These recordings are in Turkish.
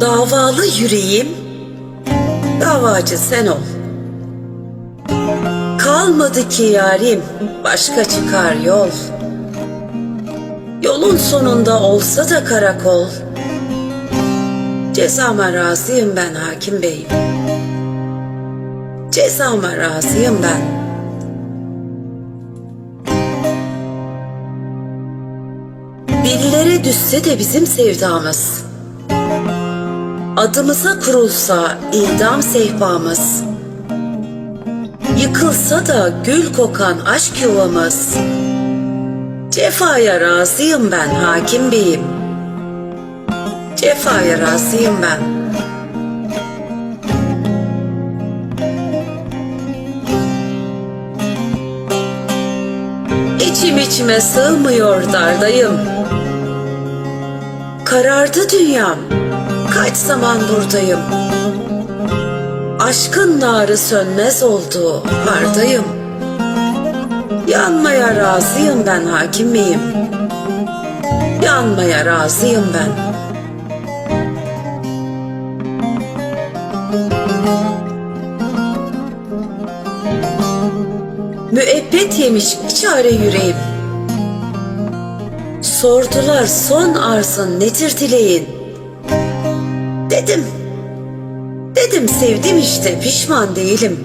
Davalı yüreğim, davacı sen ol. Kalmadı ki yarim, başka çıkar yol. Yolun sonunda olsa da karakol. Cezama razıyım ben hakim beyim. Cezama razıyım ben. Dillere düşse de bizim sevdamız. Adımıza kurulsa idam sehpamız. Yıkılsa da gül kokan aşk yuvamız. Cefaya razıyım ben hakim beyim. Cefaya razıyım ben. İçim içime sığmıyor dardayım. Karardı dünyam, kaç zaman buradayım. Aşkın narı sönmez oldu, hardayım. Yanmaya razıyım ben hakim beyim. Yanmaya razıyım ben. Müebbet yemiş çare yüreğim. Sordular son arzın nedir dileğin? Dedim, dedim sevdim işte pişman değilim.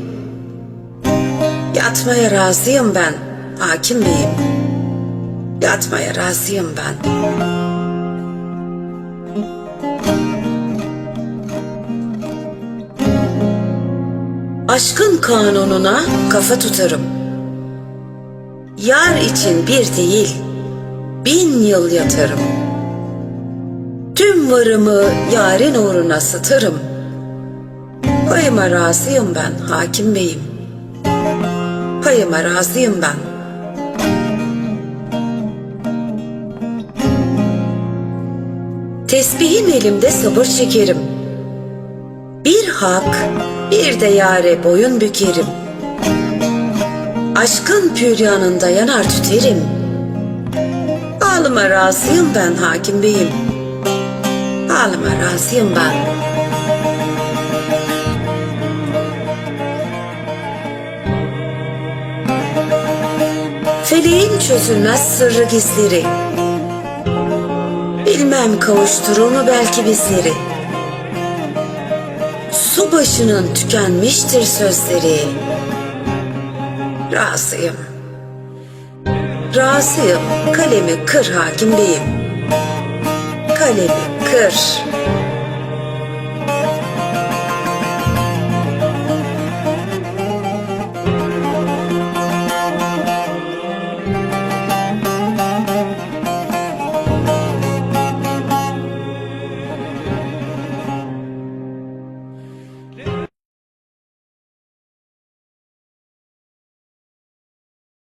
Yatmaya razıyım ben hakim beyim. Yatmaya razıyım ben. Aşkın kanununa kafa tutarım. Yar için bir değil, bin yıl yatarım. Tüm varımı yarın uğruna satarım. Payıma razıyım ben hakim beyim. Payıma razıyım ben. Tesbihim elimde sabır çekerim. Bir hak, bir de yare boyun bükerim. Aşkın püryanında yanar tüterim. Halıma razıyım ben hakim beyim. Halıma razıyım ben. Feleğin çözülmez sırrı gizleri. Bilmem kavuşturur mu belki bizleri. Su başının tükenmiştir sözleri. Razıyım. Razıyım. Kalemi kır hakim beyim. Kalemi kır.